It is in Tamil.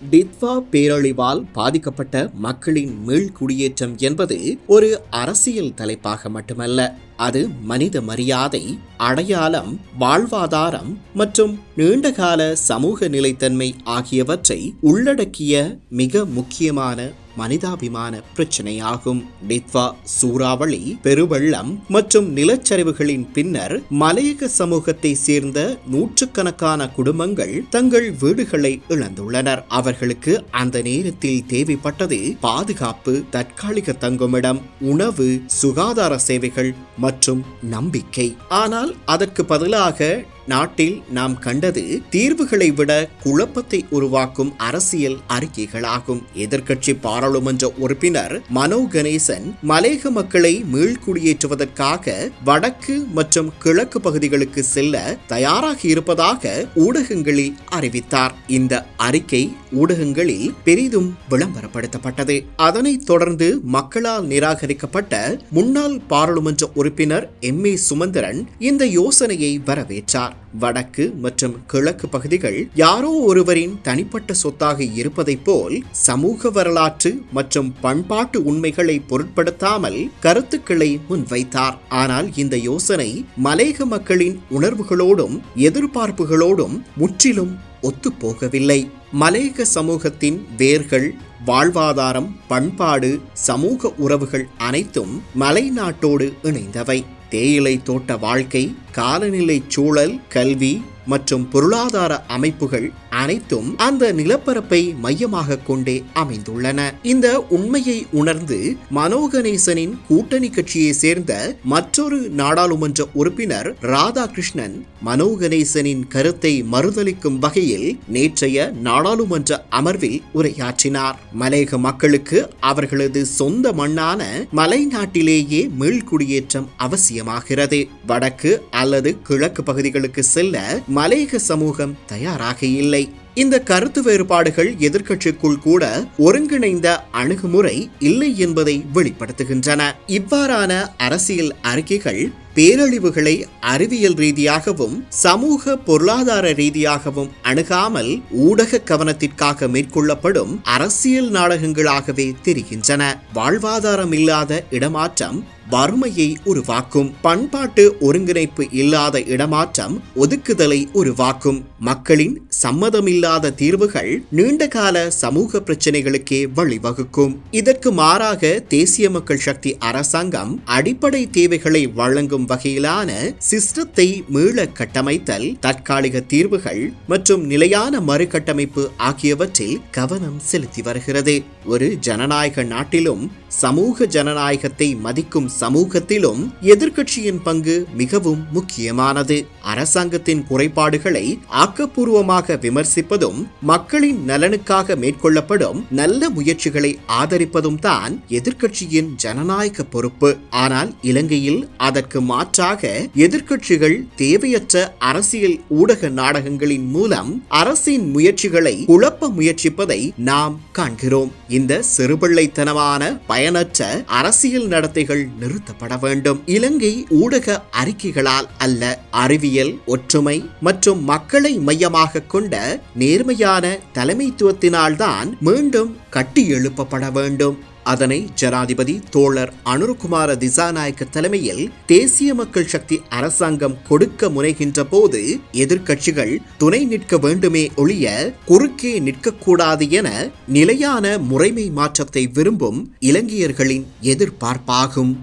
டித்வா பேரழிவால் பாதிக்கப்பட்ட மக்களின் மீள்குடியேற்றம் என்பது ஒரு அரசியல் தலைப்பாக மட்டுமல்ல அது மனித மரியாதை அடையாளம் வாழ்வாதாரம் மற்றும் நீண்டகால சமூக நிலைத்தன்மை ஆகியவற்றை உள்ளடக்கிய மிக முக்கியமான மனிதாபிமான பிரச்சனையாகும். டித்வா சூறாவளி பெருவெள்ளம் மற்றும் நிலச்சரிவுகளின் பின்னர் மலையக சமூகத்தை சேர்ந்த நூற்றுக்கணக்கான குடும்பங்கள் தங்கள் வீடுகளை இழந்துள்ளனர். அவர்களுக்கு அந்த நேரத்தில் தேவைப்பட்டது பாதுகாப்பு தற்காலிக தங்குமிடம் உணவு சுகாதார சேவைகள் மற்றும் நம்பிக்கை. ஆனால் அதற்கு பதிலாக நாட்டில் நாம் கண்டது தீர்வுகளை விட குழப்பத்தை உருவாக்கும் அரசியல் அறிக்கைகளாகும். எதிர்க்கட்சி பாராளுமன்ற உறுப்பினர் மனோ கணேசன் மலேக மக்களை மீள்குடியேற்றுவதற்காக வடக்கு மற்றும் கிழக்கு பகுதிகளுக்கு செல்ல தயாராகி இருப்பதாக ஊடகங்களில் அறிவித்தார். இந்த அறிக்கை ஊடகங்களில் பெரிதும் விளம்பரப்படுத்தப்பட்டது. அதனைத் தொடர்ந்து மக்களால் நிராகரிக்கப்பட்ட முன்னாள் பாராளுமன்ற உறுப்பினர் எம் ஏ சுமந்திரன் இந்த யோசனையை வரவேற்றார். வடக்கு மற்றும் கிழக்கு பகுதிகள் யாரோ ஒருவரின் தனிப்பட்ட சொத்தாக இருப்பதைப் போல் சமூக வரலாற்று மற்றும் பண்பாட்டு உண்மைகளை பொருட்படுத்தாமல் கருத்துக்களை முன்வைத்தார். ஆனால் இந்த யோசனை மலேக மக்களின் உணர்வுகளோடும் எதிர்பார்ப்புகளோடும் முற்றிலும் ஒத்துப்போகவில்லை. மலேக சமூகத்தின் வேர்கள் வாழ்வாதாரம் பண்பாடு சமூக உறவுகள் அனைத்தும் மலை நாட்டோடு இணைந்தவை. தேயிலை தோட்ட வாழ்க்கை காலநிலை சூழல் கல்வி மற்றும் பொருளாதார அமைப்புகள் அனைத்தும் அந்த நிலப்பரப்பை மையமாக கொண்டே அமைந்துள்ளன. இந்த உண்மையை உணர்ந்து மனோகணேசனின் கூட்டணி கட்சியை சேர்ந்த மற்றொரு நாடாளுமன்ற உறுப்பினர் ராதாகிருஷ்ணன் மனோகணேசனின் கருத்தை மறுதளிக்கும் வகையில் நேற்றைய நாடாளுமன்ற அமர்வில் உரையாற்றினார். மலையக மக்களுக்கு அவர்களது சொந்த மண்ணான மலை நாட்டிலேயே மீள்குடியேற்றம் அவசியமாகிறது. வடக்கு அல்லது கிழக்கு பகுதிகளுக்கு செல்ல மலையக சமூகம் தயாராக இல்லை இந்த கருத்து வேறுபாடுகள் எதிர்க்கட்சிக்குள் கூட ஒருங்கிணைந்த அணுகுமுறை இல்லை என்பதை வெளிப்படுத்துகின்றன. இவ்வாறான அரசியல் அறிக்கைகள் பேரழிவுகளை அறிவியல் ரீதியாகவும் சமூக பொருளாதார ரீதியாகவும் அணுகாமல் ஊடக கவனத்திற்காக மேற்கொள்ளப்படும் அரசியல் நாடகங்களாகவே தெரிகின்றன. வாழ்வாதாரம் இல்லாத இடமாற்றம் வறுமையை உருவாக்கும். பண்பாட்டு ஒருங்கிணைப்பு இல்லாத இடமாற்றம் ஒதுக்குதலை உருவாக்கும். மக்களின் சம்மதமில்லாத தீர்வுகள் நீண்டகால சமூக பிரச்சனைகளுக்கே வழிவகுக்கும். இதற்கு மாறாக தேசிய மக்கள் சக்தி அரசாங்கம் அடிப்படை தேவைகளை வழங்கும் வழங்கும் வகையிலான சிஸ்டத்தை மீள கட்டமைத்தல் தற்காலிக தீர்வுகள் மற்றும் நிலையான மறுகட்டமைப்பு ஆகியவற்றில் கவனம் செலுத்தி வருகிறது. ஒரு ஜனநாயக நாட்டிலும் சமூக ஜனநாயகத்தை மதிக்கும் சமூகத்திலும் எதிர்க்கட்சியின் பங்கு மிகவும் முக்கியமானது. அரசாங்கத்தின் குறைபாடுகளை ஆக்கப்பூர்வமாக விமர்சிப்பதும் மக்களின் நலனுக்காக மேற்கொள்ளப்படும் நல்ல முயற்சிகளை ஆதரிப்பதும் தான் எதிர்க்கட்சியின் ஜனநாயக பொறுப்பு. ஆனால் இலங்கையில் அதற்கு மாற்றாக எதிர்க்கட்சிகள் தேவையற்ற அரசியல் ஊடக நாடகங்களின் மூலம் அரசின் முயற்சிகளை குழப்ப முயற்சிப்பதை நாம் காண்கிறோம். இந்த சிறுபிள்ளைத்தனமான பயனற்ற அரசியல் நடத்தைகள் நிறுத்தப்பட வேண்டும். இலங்கை ஊடக அறிக்கைகளால் அல்ல அறிவியல் ஒற்றுமை மற்றும் மக்களை மையமாக கொண்ட நேர்மையான தலைமைத்துவத்தினால்தான் மீண்டும் கட்டி எழுப்பப்பட வேண்டும். அதனை ஜனாதிபதி தோழர் அனுருகுமார திசாநாயக்க தலைமையில் தேசிய மக்கள் சக்தி அரசாங்கம் கொடுக்க முனைகின்ற போது எதிர்க்கட்சிகள் துணை நிற்க வேண்டுமே ஒழிய குறுக்கே நிற்கக்கூடாது என நிலையான முறைமை மாற்றத்தை விரும்பும் இலங்கையர்களின் எதிர்பார்ப்பாகும்.